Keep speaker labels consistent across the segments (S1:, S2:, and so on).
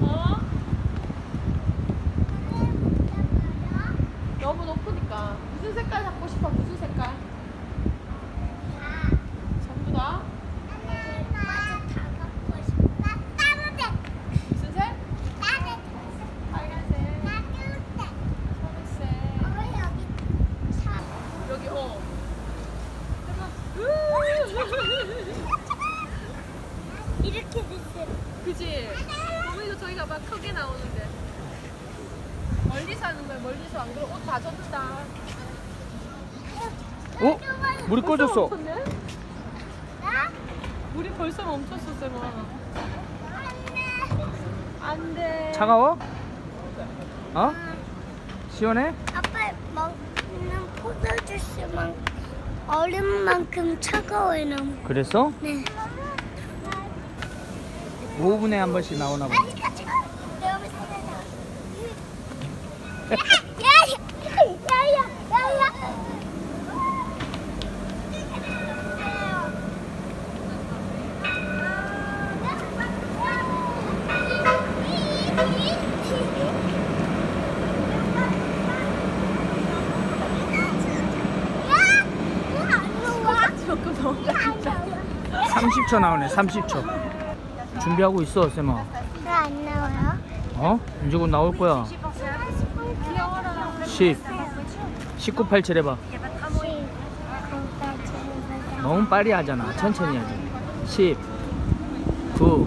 S1: 어? 너무 높으니까. 무슨 색깔 잡고 싶어? 무슨 색깔?
S2: 이렇게 됐어요.
S1: 그지? 어머니도 저기 가봐 크게 나오는데. 멀리서 하는 거야 멀리서 안 그럼 옷다 젖는다.
S3: 어? 물이 꺼졌어.
S1: 멈췄네? 물이 벌써 멈췄어 쌤아. 안 돼.
S3: 차가워? 어? 시원해?
S2: 아빠 먹는 포도주스만 얼음만큼 차가워요 너무.
S3: 그랬어?
S2: 네.
S3: 5분에 한 번씩 나오나.
S1: 조금 더.
S3: 30초 나오네, 30초. 준비하고 있어, 쌤아.
S2: 왜안 나와요?
S3: 어? 이제 곧 나올 거야. 10, 19, 87 해봐. 너무 빨리 하잖아. 천천히 하자. 10, 9,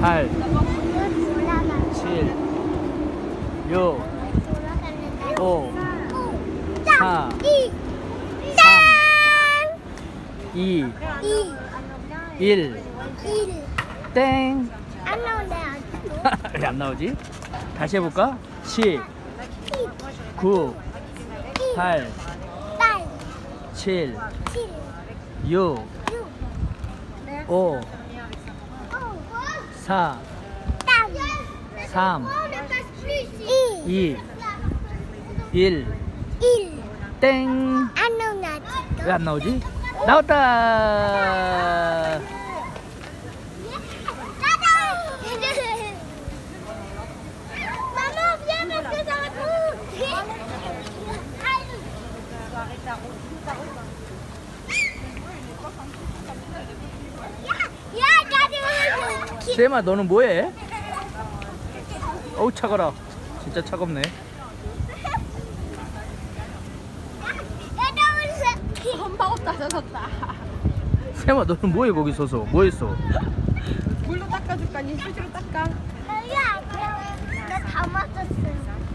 S3: 8, 7, 6, 5, 4, 2, 1, 땡.
S2: 안 나온다.
S3: 왜 안 나오지? 다시 해볼까? 10, 9, 8,
S2: 8,
S3: 7,
S2: 7,
S3: 6,
S2: 6,
S3: 5,
S2: 5,
S3: 4, 3,
S2: 2,
S3: 2, 1,
S2: 1.
S3: 땡.
S2: 안 나온다.
S3: 왜안 나오지? 나왔다. 쌤아, 너는 뭐해? 어우 차가라. 진짜 차갑네.
S1: 한 방울 다 젖었다.
S3: 쌤아, 너는 뭐해 거기 서서? 뭐 했어?
S1: 물로 닦아줄까? 니 휴지로 닦아.
S2: 나다 맞았어요.